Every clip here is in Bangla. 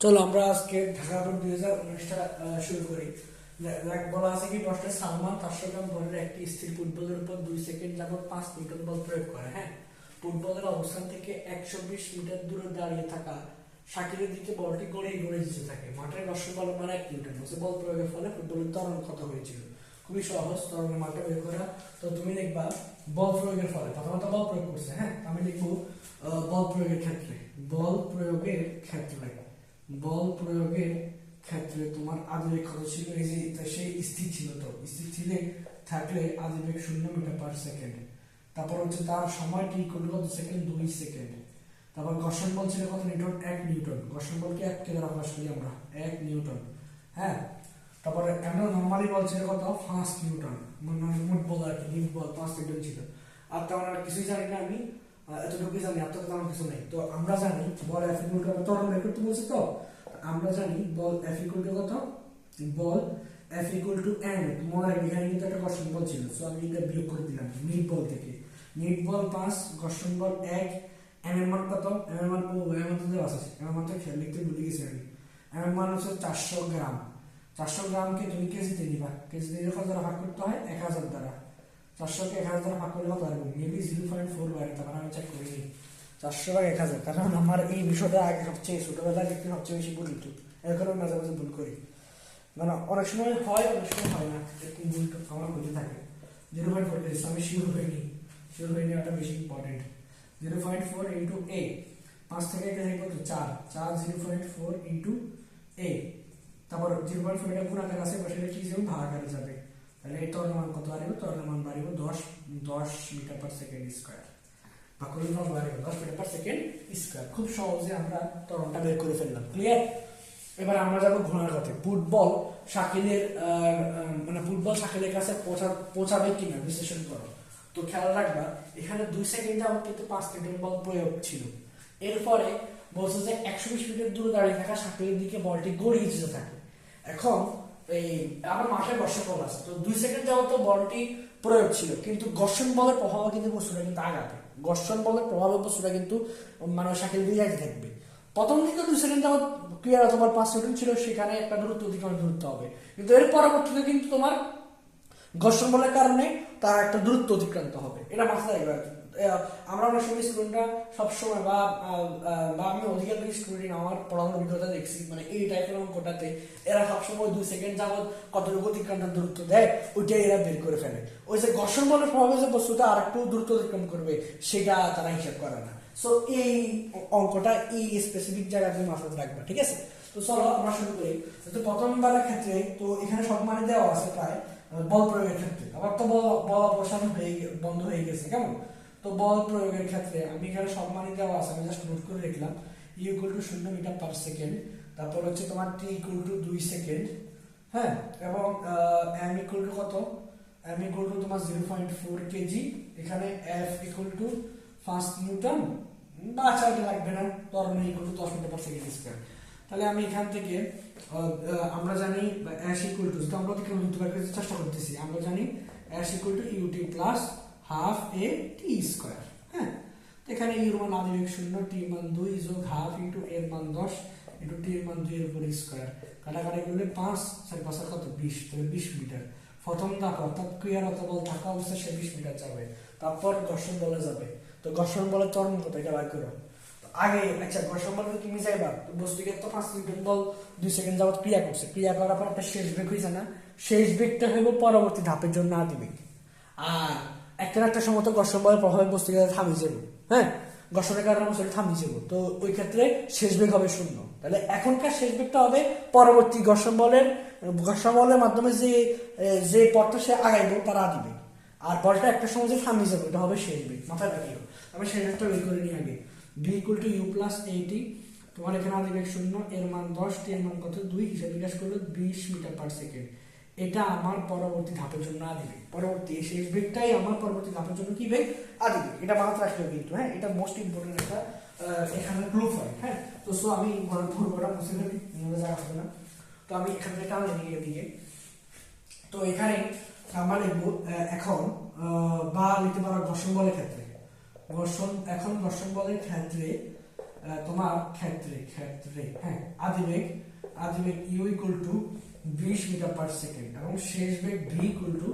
চলো আমরা আজকে ঢাকা দুই হাজার উনিশটা শুরু করি। বলা আছে কি সালমান গ্রাম ভরের একটি স্থির ফুটবলের উপর দুই সেকেন্ড পাঁচ নিউটন বল প্রয়োগ করে হ্যাঁ? ফুটবলের অবস্থান থেকে একশো বিশ মিটার দূরে দাঁড়িয়ে থাকা শাকিলের দিকে বলটি গড়িয়ে যেতে থাকে। মাঠের বল মানে এক বলছে বল প্রয়োগের ফলে ফুটবলের ত্বরণ কত হয়েছিল। খুবই সহজ ত্বরণের মানটা বের করা। তো তুমি দেখবা, বল প্রয়োগের ফলে, প্রথমত বল প্রয়োগ করছে হ্যাঁ? আমি লিখব বল প্রয়োগের ক্ষেত্রে, বল প্রয়োগের ক্ষেত্রে। বল প্রয়োগের ক্ষেত্রে তোমার আদিবেগ কত ছিল, এই যে সেই স্থির ছিল তো। স্থির ছিলে থাকলে আদিবেগ শূন্য মিটার পার সেকেন্ড তারপর হচ্ছে তার সময়টি ইকুয়াল কত সেকেন্ড দুই সেকেন্ড তারপর ঘর্ষণ বল ছিল কত? নিউটন এক নিউটন ঘর্ষণ বলকে এক কে দ্বারা প্রকাশ করি আমরা, এক নিউটন হ্যাঁ? তারপরে এমন নর্মালি বল ছিল কত? পাঁচ নিউটন মানে মুট বল আর কি নিউট বল, পাঁচ নিউটন ছিল। আর তেমন আর কিছুই জানি না আমি। এতটুকুই জানি এত তেমন কিছু নেই। তো আমরা জানি, বল এফ ইকুয়াল টু ত্বরণ বের বলছে তো? আমরা জানি বল এফ ইকুয়াল টু কত? বল এফ ইকুয়াল টু এন রাখবে এখানে কিন্তু একটা ঘর্ষণ বল ছিল সো আমি এটা বিয়োগ করে দিলাম নিট বল থেকে। নিট বল পাঁচ ঘর্ষণ বল এক এম এর মান কত? এম এর মান, ও এম এর তো আছে এম এর মান তো খেয়াল লিখতে ভুলে গেছি আমি। এম এর মান হচ্ছে চারশো গ্রাম। চারশো গ্রামকে তুমি কেজিতে নিবা, কেজিতে যখন দ্বারা ভাগ করতে হয়? এক হাজার দ্বারা। চারশোকে এক হাজার দ্বারা ভাগ করলে কত আসবে মেবি জিরো পয়েন্ট ফোর বাড়ে তারপর আমি চেক করে নিই চারশো ভাগ এক হাজার। কারণ আমার এই বিষয়টা আগে সবচেয়ে ছোটবেলা দেখতে সবচেয়ে বেশি পরিচিত এর কারণে মাঝে মাঝে ভুল করি। মানে অনেক সময় হয়, অনেক সময় হয় না। একটু ভুল তো আমার হতে থাকে। জিরো পয়েন্ট ফোর আমি শিওর হইনি। শিওর হইনি ওটা বেশি important zero point four into A পাঁচ থেকে একটা থেকে কত? চার। চার zero point four into A তারপর জিরো পয়েন্ট ফোর এটা গুণাকার আছে? বা সেটা কি যাবে ভাগাকারে যাবে। তাহলে এই তরল মান কত বাড়িব? তরল মান বাড়িব দশ দশ metre per second square per second square খুব সহজে আমরা তরলটা বের করে ফেললাম। ক্লিয়ার এবার আমরা যাব ঘোড়ার কথা ফুটবল শাকিলের মানে ফুটবল শাকিলের কাছে পৌঁছা, পৌঁছাবে কিনা বিশ্লেষণ করো। তো খেয়াল রাখবা, এখানে দুই সেকেন্ড আমার কিন্তু পাঁচ সেকেন্ড বল প্রয়োগ ছিল। এরপরে বলছে যে একশো বিশ মিটার দূরে দাঁড়িয়ে থাকা শাকিলের দিকে বলটি গড়িয়ে যেতে থাকে। এখন এই, আমার মাঠে ঘর্ষণ বল আছে তো দুই সেকেন্ড যাওয়া তো বলটি প্রয়োগ ছিল। কিন্তু ঘর্ষণ বলের প্রভাবে কিন্তু বস্তুটা কিন্তু আগাবে ঘর্ষণ বলের প্রভাবে বস্তুটা কিন্তু মানে দিয়ে আগে থাকবে প্রথম দিকে দুই সেকেন্ড যাওয়া ক্লিয়ার তোমার পাঁচ সেকেন্ড ছিল, সেখানে একটা দূরত্ব অতিক্রমণ দূরত্ব হবে। কিন্তু এর পরবর্তীতে কিন্তু তোমার ঘর্ষণ বলের কারণে তার একটা দূরত্ব অতিক্রান্ত হবে। এটা মাথায় রাখবে আমরা অনেক সময় স্টুডেন্টরা সবসময় বা আমি অধিকাংশ স্টুডেন্ট আমার পড়ানোর অভিজ্ঞতা দেখছি মানে এই টাইপের অঙ্কটাতে এরা সবসময় দুই সেকেন্ড যাবত কতটুকু অতিক্রান্ত দূরত্ব দেয়, ওইটাই এরা বের করে ফেলে। ওই যে ঘর্ষণ বলের প্রভাবে যে বস্তুটা আর একটু দূরত্ব অতিক্রম করবে, সেটা তারা হিসাব করে না। সো এই অঙ্কটা এই স্পেসিফিক জায়গায় তুমি মাথায় রাখবে, ঠিক আছে? তো চলো আমরা শুরু করি। তো প্রথমবারের ক্ষেত্রে, তো এখানে সব মানে দেওয়া আছে প্রায়, বল প্রয়োগের ক্ষেত্রে। আবার তো বল অপসারণ হয়ে বন্ধ হয়ে গেছে, কেমন? তো বল প্রয়োগের ক্ষেত্রে আমি এখানে সব মানে দেওয়া আছে, আমি জাস্ট নোট করে লিখলাম ইকুয়াল টু শূন্য মিটার পার সেকেন্ড তারপর হচ্ছে তোমার টি ইকুয়াল টু দুই সেকেন্ড হ্যাঁ? এবং এম ইকুয়াল টু কত? এম ইকুয়াল টু তোমার জিরো পয়েন্ট ফোর কেজি এখানে এফ ইকুয়াল টু পাঁচ নিউটন বা চাইলে লাগবে না তরণ ইকুয়াল টু দশ মিটার পার সেকেন্ড স্কোয়ার তাহলে আমি এখান থেকে আমরা জানি অ্যাশ ইকুয়াল টু আমরা অতিক্রম করতে চেষ্টা করতেছি। আমরা জানি S equal to UT plus half A T square হ্যাঁ? এখানে ইউর মান আদিবেগ শূন্য টি মান দুই যোগ হাফ ইন্টু এর মান দশ ইন্টু টি এর মান দুই এর উপর স্কোয়ার কাটাকাটি করলে পাঁচ, চার পাঁচ কত? বিশ। তাহলে বিশ মিটার। প্রথম ধাপ, অর্থাৎ ক্রিয়ার বল থাকা অবস্থায় সে বিশ মিটার যাবে। তারপর ঘর্ষণ বলে যাবে। তো ঘর্ষণ বলে চরম কত এটা বার করো। আগে আচ্ছা ঘর্ষণ বলে তুমি যাইবা বস্তুকে তো পাঁচ মিনিট বল, দুই সেকেন্ড যাবত ক্রিয়া করছে। ক্রিয়া করার পর একটা শেষ বেগ হয়েছে না? শেষ বেগটা হইব পরবর্তী ধাপের জন্য আদিবেগ আর একটা একটা সময় তো ঘর্ষণ বলের প্রভাবে বস্তুকে থামিয়ে যাব। হ্যাঁ? ঘর্ষণের কারণে বস্তুটা থামিয়ে যাব। তো ওই ক্ষেত্রে শেষ বেগ হবে শূন্য। তাহলে এখনকার শেষ বেগটা হবে পরবর্তী ঘর্ষণ বলের ঘর্ষণ বলের মাধ্যমে যে যে পথটা সে আগাইবো তার আদিবেগ আর বলটা একটা সময় যে থামিয়ে যাবে এটা হবে শেষ বেগ। মাথায় রাখিও। আমি শেষ বেগটা বের করে নিই আগে। V equal to U plus AT তোমার এখানে আদিবেগ শূন্য, এর মান দশ, টি এর মান কত? দুই। হিসাব বিকাশ করলে বিশ মিটার পার সেকেন্ড এটা আমার পরবর্তী ধাপের জন্য আদিবেগ পরবর্তী এই শেষ বেগটাই আমার পরবর্তী ধাপের জন্য কি বেগ আদিবেগ এটা মাথায় হবে কিন্তু হ্যাঁ এটা মোস্ট ইম্পর্টেন্ট একটা এখানে প্রুফ হয় হ্যাঁ। তো সো আমি মুছে ফেলি নিয়ে জায়গা হবে না। তো আমি এখান থেকে টানলে দিকে দিকে তো এখানে আমরা লিখব এখন বা লিখতে পারো ঘর্ষণ বলের ক্ষেত্রে। ঘর্ষণ, এখন ঘর্ষণ বলের ক্ষেত্রে তোমার ক্ষেত্রে ক্ষেত্রে হ্যাঁ আদিবেগ আদিবেগ ইউ ইকুয়াল টু বিশ মিটার পার সেকেন্ড এবং শেষ বেগ ভি ইকুয়াল টু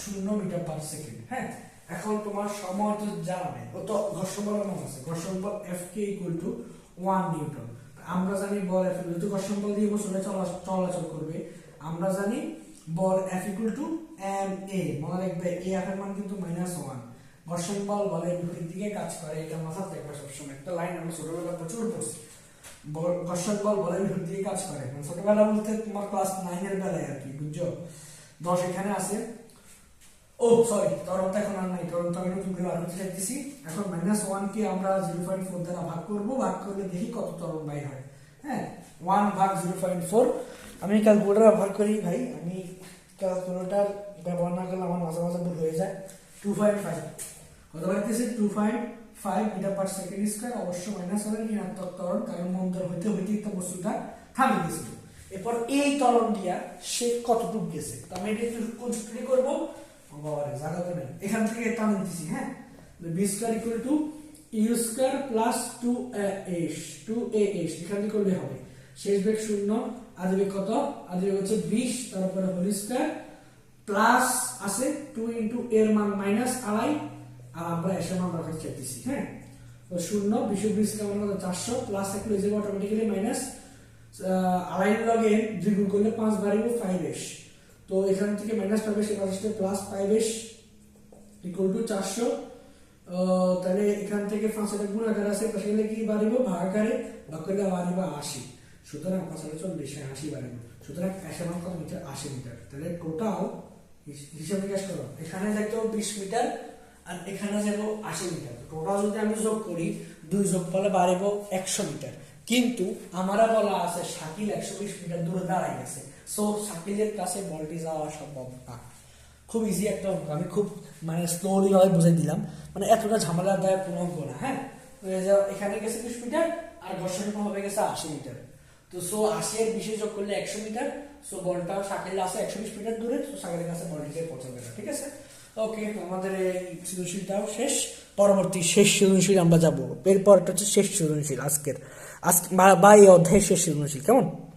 শূন্য মিটার পার সেকেন্ড হ্যাঁ? এখন তোমার সময় তো জানাবে। ও তো ঘর্ষণ বল আছে, ঘর্ষণ বল এফ কে ইকুয়াল টু ওয়ান নিউটন। আমরা জানি বল এফ যেহেতু ঘর্ষণ বল দিয়ে বসলে চলাচল করবে, আমরা জানি বল F equal to M A মনে রাখবে এ এর মান কিন্তু মাইনাস ওয়ান ঘর্ষণ বল বলের বিপরীত দিকে কাজ করে, এটা মাথায় রাখবে সবসময়। একটা লাইন আমরা ছোটবেলা প্রচুর পড়ছি। ঘর্ষণ বল বলের বিপরীত দিকে কাজ করে। মানে ছোটবেলা বলতে তোমার ক্লাস নাইনের বেলায় আর কি, বুঝছ? দশ এখানে আছে। ও সরি তরন্ত এখন আর নাই তরন্ত আমি নতুন করে বার চাইতেছি। এখন মাইনাস ওয়ান কে আমরা জিরো পয়েন্ট ফোর দ্বারা ভাগ করব। ভাগ করলে দেখি কত তরণ বাইর হয়। হ্যাঁ ওয়ান ভাগ জিরো পয়েন্ট ফোর আমি ক্যালকুলেটার ব্যবহার করি ভাই। আমি ক্যালকুলেটার ব্যবহার না করলে আমার মাঝে মাঝে ভুল হয়ে যায়। টু পয়েন্ট ফাইভ কত পাইতেছে two point five metre per second square অবশ্য মাইনাস হবে ঋণাত্মক ত্বরণ, কারণ মন্তর হইতে হইতে একটা বস্তুটা থামে গেছিল। এরপর এই ত্বরণ দিয়া সে কতটুকু গেছে? তো আমি এটা একটু কনসিডার করব। ও বাবা জায়গা তো নেই। এখান থেকে এটা নিতেছি হ্যাঁ? V square equal to U square plus two S two A S এখান থেকে করলে হবে। শেষ বেগ শূন্য আদিবেগ কত? আদিবেগ হচ্ছে বিশ, তারপরে হোল স্কোয়ার প্লাস আছে টু ইন্টু এর মান মাইনাস আড়াই আর আমরা এসে মান রাখার চাইতেছি হ্যাঁ। তো শূন্য বিশ বিশ কেমন কত চারশো প্লাস থাকলে যে অটোমেটিক্যালি মাইনাস আড়াই লগে দুই গুণ করলে পাঁচ বাড়িব ফাইভ এস তো এখান থেকে মাইনাস ফাইভ এস এবার plus five S equal to চারশো। তাহলে এখান থেকে পাঁচ হাজার গুণ আকার আছে পাশে গেলে কি বাড়িব ভাগ আকারে ভাগ করলে বাড়িব আশি। সুতরাং পাঁচ হাজার চল্লিশ হ্যাঁ, আশি বাড়িব সুতরাং একশো কত মিটার? আশি মিটার। তাহলে টোটাল হিসাব নিকাশ করো। এখানে দেখতো বিশ মিটার আর এখানে যাব আশি মিটার। টোটাল যদি আমি যোগ করি, দুই যোগ করলে বাড়িব একশো মিটার। কিন্তু আমারা বলা আছে, শাকিল একশো বিশ মিটার দূরে দাঁড়াই গেছে। সো শাকিলের কাছে বলটি যাওয়া সম্ভব না। খুব ইজি একটা অঙ্ক। আমি খুব মানে স্লোলি ভাবে বুঝাই দিলাম। মানে এতটা ঝামেলাদায়ক কোনো অঙ্ক না হ্যাঁ? এখানে গেছে বিশ মিটার, আর ঘর্ষণ হবে গেছে আশি মিটার। তো সো আশি এর বিশে যোগ করলে একশো মিটার। সো বলটা শাকিল আছে একশো বিশ মিটার দূরে, তো শাকিলের কাছে বলটিতে পৌঁছাবে না, ঠিক আছে? ওকে আমাদের এই সৃজনশীলটাও শেষ। পরবর্তী শেষ সৃজনশীল আমরা যাব। এরপরটা হচ্ছে শেষ সৃজনশীল, আজকের। আজকে বা- এই অধ্যায়ের শেষ সৃজনশীল, কেমন?